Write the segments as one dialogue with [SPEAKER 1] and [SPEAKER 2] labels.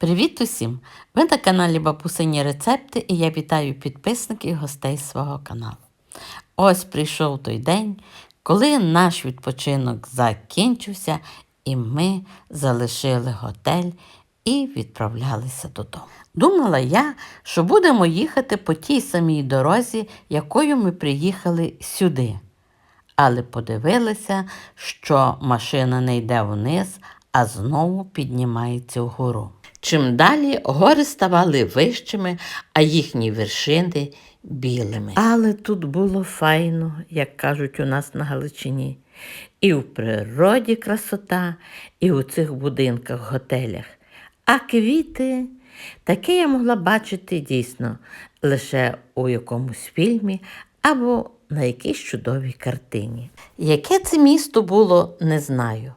[SPEAKER 1] Привіт усім! Ви на каналі Бабусині Рецепти і я вітаю підписників і гостей свого каналу. Ось прийшов той день, коли наш відпочинок закінчився, і ми залишили готель і відправлялися додому. Думала я, що будемо їхати по тій самій дорозі, якою ми приїхали сюди. Але подивилися, що машина не йде вниз, а знову піднімається вгору. Чим далі гори ставали вищими, а їхні вершини білими. Але тут було файно, як кажуть у нас на Галичині. І в природі красота, і у цих будинках, готелях. А квіти таке я могла бачити дійсно лише у якомусь фільмі або на якійсь чудовій картині. Яке це місто було, не знаю.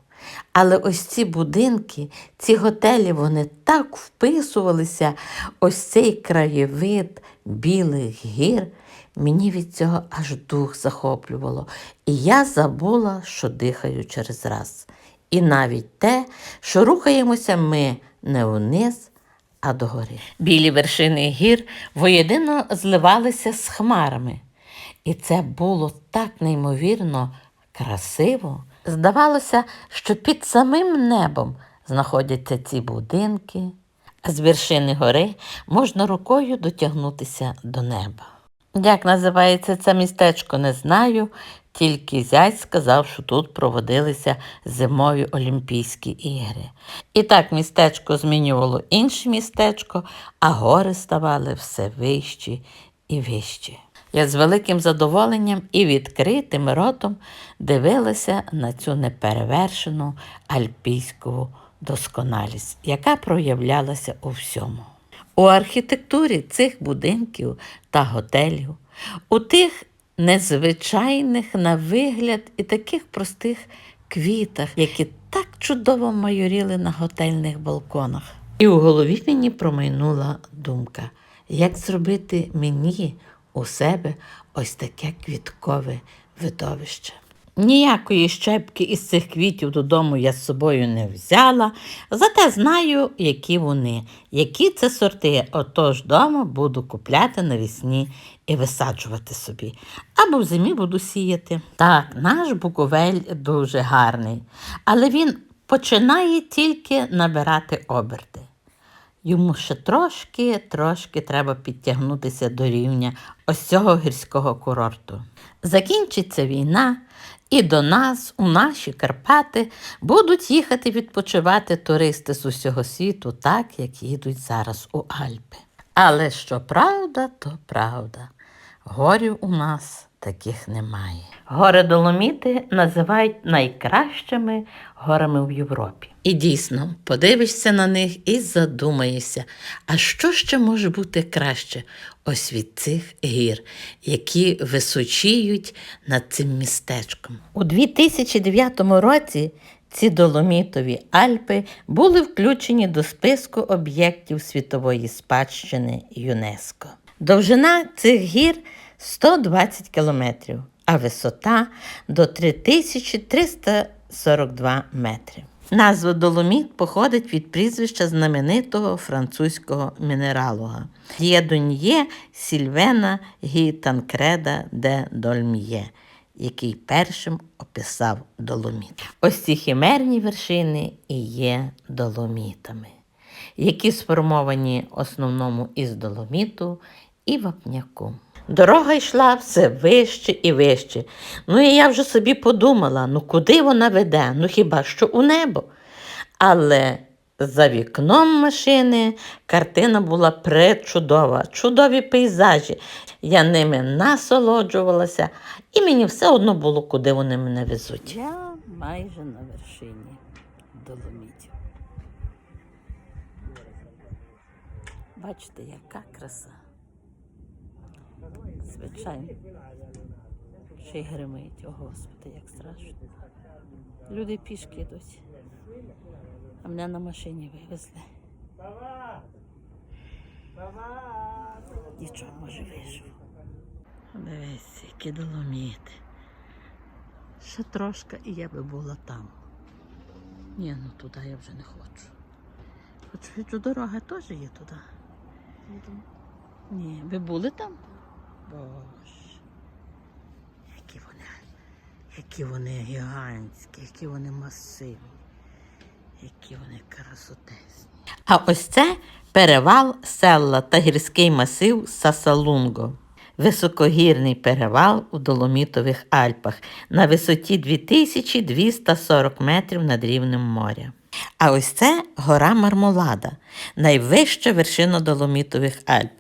[SPEAKER 1] Але ось ці будинки, ці готелі, вони так вписувалися, ось цей краєвид білих гір. Мені від цього аж дух захоплювало, і я забула, що дихаю через раз. І навіть те, що рухаємося ми не вниз, а догори. Білі вершини гір воєдино зливалися з хмарами. І це було так неймовірно красиво. Здавалося, що під самим небом знаходяться ці будинки, а з вершини гори можна рукою дотягнутися до неба. Як називається це містечко, не знаю, тільки зять сказав, що тут проводилися зимові Олімпійські ігри. І так містечко змінювало інше містечко, а гори ставали все вищі і вищі. Я з великим задоволенням і відкритим ротом дивилася на цю неперевершену альпійську досконалість, яка проявлялася у всьому. У архітектурі цих будинків та готелів, у тих незвичайних на вигляд і таких простих квітах, які так чудово майоріли на готельних балконах. І у голові мені промайнула думка, як зробити мені у себе ось таке квіткове видовище. Ніякої щепки із цих квітів додому я з собою не взяла, зате знаю, які вони, які це сорти. Отож вдома буду купляти навесні і висаджувати собі. Або в зимі буду сіяти. Так, наш буковель дуже гарний, але він починає тільки набирати оберти. Йому ще трошки, трошки треба підтягнутися до рівня ось цього гірського курорту. Закінчиться війна, і до нас, у наші Карпати, будуть їхати відпочивати туристи з усього світу, так як їдуть зараз у Альпи. Але що правда, то правда. Горів у нас таких немає. Гори Доломіти називають найкращими горами в Європі. І дійсно, подивишся на них і задумаєшся, а що ще може бути краще ось від цих гір, які височіють над цим містечком. У 2009 році ці доломітові Альпи були включені до списку об'єктів світової спадщини ЮНЕСКО. Довжина цих гір 120 кілометрів, а висота до 3342 метри. Назва Доломіт походить від прізвища знаменитого французького мінералога Д'єдоньє Сільвена Гі Танкреда де Дольм'є, який першим описав доломіт. Ось ці хімерні вершини і є доломітами, які сформовані основному із доломіту і вапняку. Дорога йшла все вище і вище. Ну і я вже собі подумала, ну куди вона веде? Ну хіба що у небо? Але за вікном машини картина була пречудова, чудові пейзажі. Я ними насолоджувалася, і мені все одно було, куди вони мене везуть. Я майже на вершині доломітів. Бачите, яка краса. Звичайно. Ще й гримить. О, Господи, як страшно. Люди пішки йдуть. А мене на машині вивезли. Нічого, може, виживу. Дивись, які доломіти. Ще трошки і я би була там. Ні, ну туди я вже не хочу. Хоч дорога теж є туди. Ні, ви були там? Боже. Які вони, які вони гігантські, які вони масивні, які вони красотесні. А ось це перевал села та гірський масив Сасалунго. Високогірний перевал у Доломітових Альпах на висоті 2240 метрів над рівнем моря. А ось це гора Мармолада, найвища вершина Доломітових Альп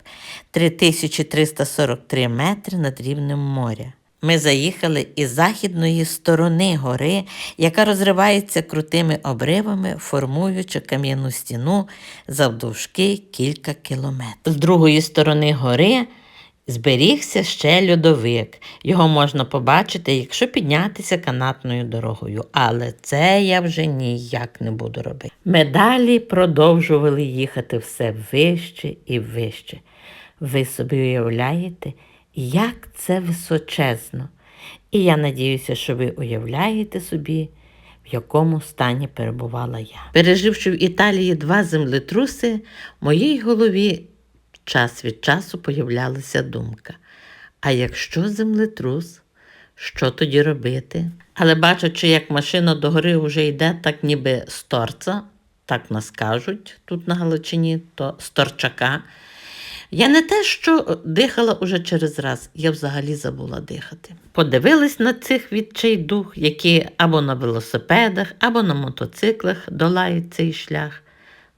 [SPEAKER 1] 3343 метри над рівнем моря. Ми заїхали із західної сторони гори, яка розривається крутими обривами, формуючи кам'яну стіну завдовжки кілька кілометрів. З другої сторони гори зберігся ще льодовик. Його можна побачити, якщо піднятися канатною дорогою. Але це я вже ніяк не буду робити. Ми далі продовжували їхати все вище і вище. Ви собі уявляєте, як це височезно. І я надіюся, що ви уявляєте собі, в якому стані перебувала я. Переживши в Італії два землетруси, в моїй голові час від часу появлялася думка: а якщо землетрус, що тоді робити? Але бачачи, як машина до гори вже йде, так ніби з торца, так нас кажуть тут на Галичині, то з торчака. Я не те, що дихала уже через раз, я взагалі забула дихати. Подивились на цих відчайдух, які або на велосипедах, або на мотоциклах долають цей шлях,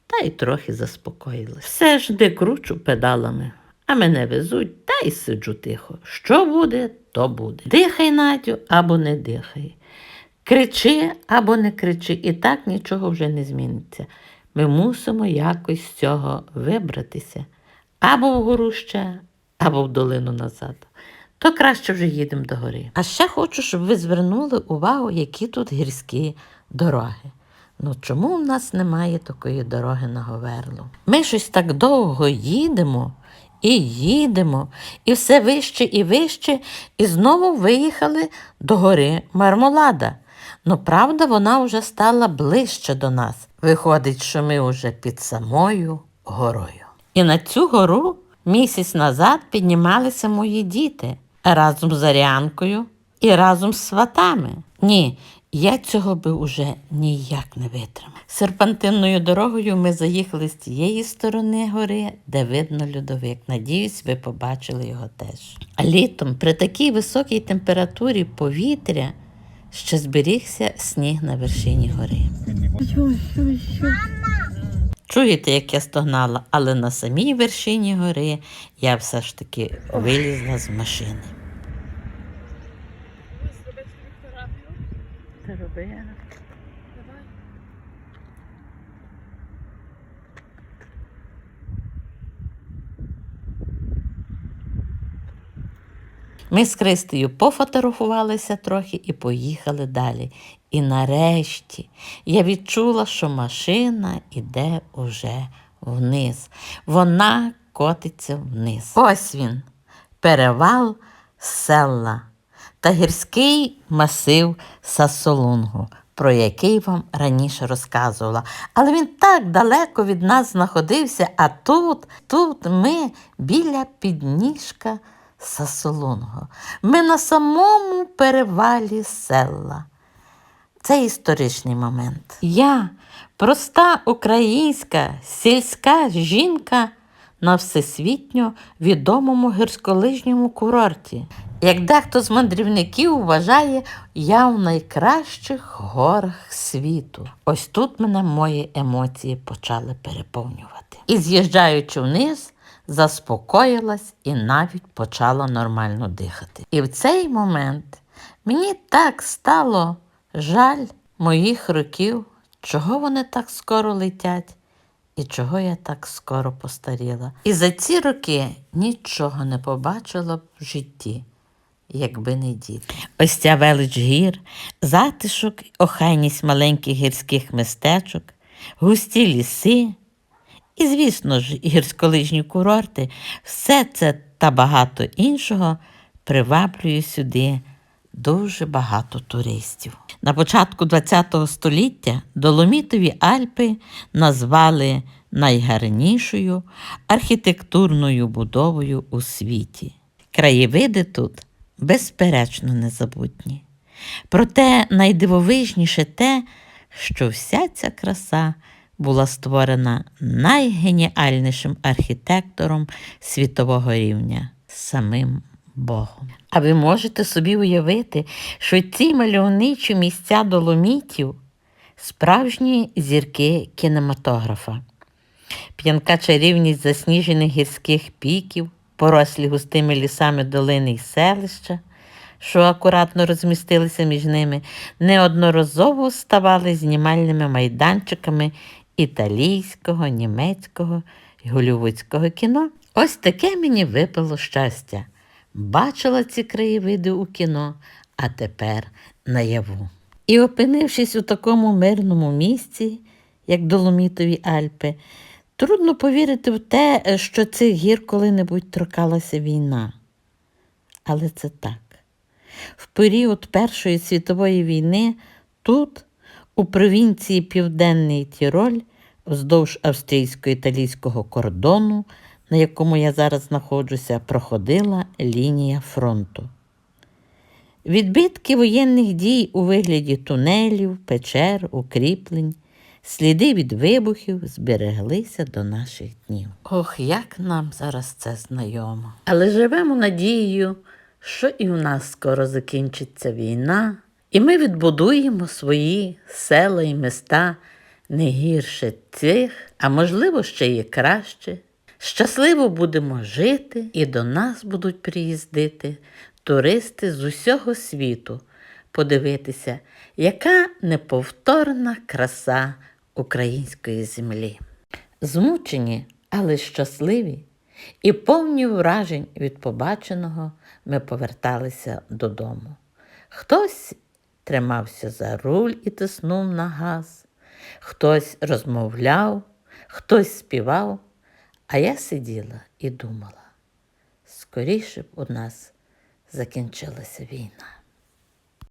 [SPEAKER 1] та й трохи заспокоїлась. Все ж де кручу педалами, а мене везуть, та й сиджу тихо. Що буде, то буде. Дихай, Надю, або не дихай. Кричи або не кричи, і так нічого вже не зміниться. Ми мусимо якось з цього вибратися або вгору ще, або в долину назад. То краще вже їдемо до гори. А ще хочу, щоб ви звернули увагу, які тут гірські дороги. Ну чому в нас немає такої дороги на Говерлу? Ми щось так довго їдемо і їдемо, і все вище і вище, і знову виїхали до гори Мармолада. Ну, правда, вона вже стала ближче до нас. Виходить, що ми вже під самою горою. І на цю гору місяць назад піднімалися мої діти разом з Аріанкою і разом з сватами. Ні, я цього би уже ніяк не витримав. Серпантинною дорогою ми заїхали з тієї сторони гори, де видно льодовик. Надіюсь, ви побачили його теж. А літом при такій високій температурі повітря ще зберігся сніг на вершині гори. Чуєте, як я стогнала, але на самій вершині гори я все ж таки вилізла з машини. Ми з Христею пофотографувалися трохи і поїхали далі. І нарешті я відчула, що машина іде уже вниз. Вона котиться вниз. Ось він, перевал села та гірський масив Сасолунгу, про який вам раніше розказувала. Але він так далеко від нас знаходився, а тут, тут ми біля підніжка Сасолунго. Ми на самому перевалі села. Це історичний момент. Я, проста українська сільська жінка на всесвітньо відомому гірськолижньому курорті. Як дехто з мандрівників вважає, я в найкращих горах світу. Ось тут мене мої емоції почали переповнювати. І з'їжджаючи вниз, заспокоїлась і навіть почала нормально дихати. І в цей момент мені так стало жаль моїх років, чого вони так скоро летять. І чого я так скоро постаріла. І за ці роки нічого не побачила б в житті, якби не діти. Ось ця велич гір, затишок, охайність маленьких гірських містечок, густі ліси. І, звісно ж, гірськолижні курорти, все це та багато іншого приваблює сюди дуже багато туристів. На початку ХХ століття Доломітові Альпи назвали найгарнішою архітектурною будовою у світі. Краєвиди тут безперечно незабутні. Проте найдивовижніше те, що вся ця краса була створена найгеніальнішим архітектором світового рівня самим Богом. А ви можете собі уявити, що ці мальовничі місця доломітів справжні зірки кінематографа. П'янка чарівність засніжених гірських піків, порослі густими лісами долини й селища, що акуратно розмістилися між ними, неодноразово ставали знімальними майданчиками італійського, німецького і голівудського кіно. Ось таке мені випало щастя. Бачила ці краєвиди у кіно, а тепер наяву. І опинившись у такому мирному місці, як Доломітові Альпи, трудно повірити в те, що цих гір коли-небудь торкалася війна. Але це так. В період Першої світової війни тут, у провінції Південний Тіроль, вздовж австрійсько-італійського кордону, на якому я зараз знаходжуся, проходила лінія фронту. Відбитки воєнних дій у вигляді тунелів, печер, укріплень, сліди від вибухів збереглися до наших днів. Ох, як нам зараз це знайомо. Але живемо надією, що і в нас скоро закінчиться війна, і ми відбудуємо свої села і міста не гірше цих, а можливо, ще й краще. Щасливо будемо жити, і до нас будуть приїздити туристи з усього світу подивитися, яка неповторна краса української землі. Змучені, але щасливі і повні вражень від побаченого ми поверталися додому. Хтось тримався за руль і тиснув на газ, хтось розмовляв, хтось співав, а я сиділа і думала, скоріше б у нас закінчилася війна.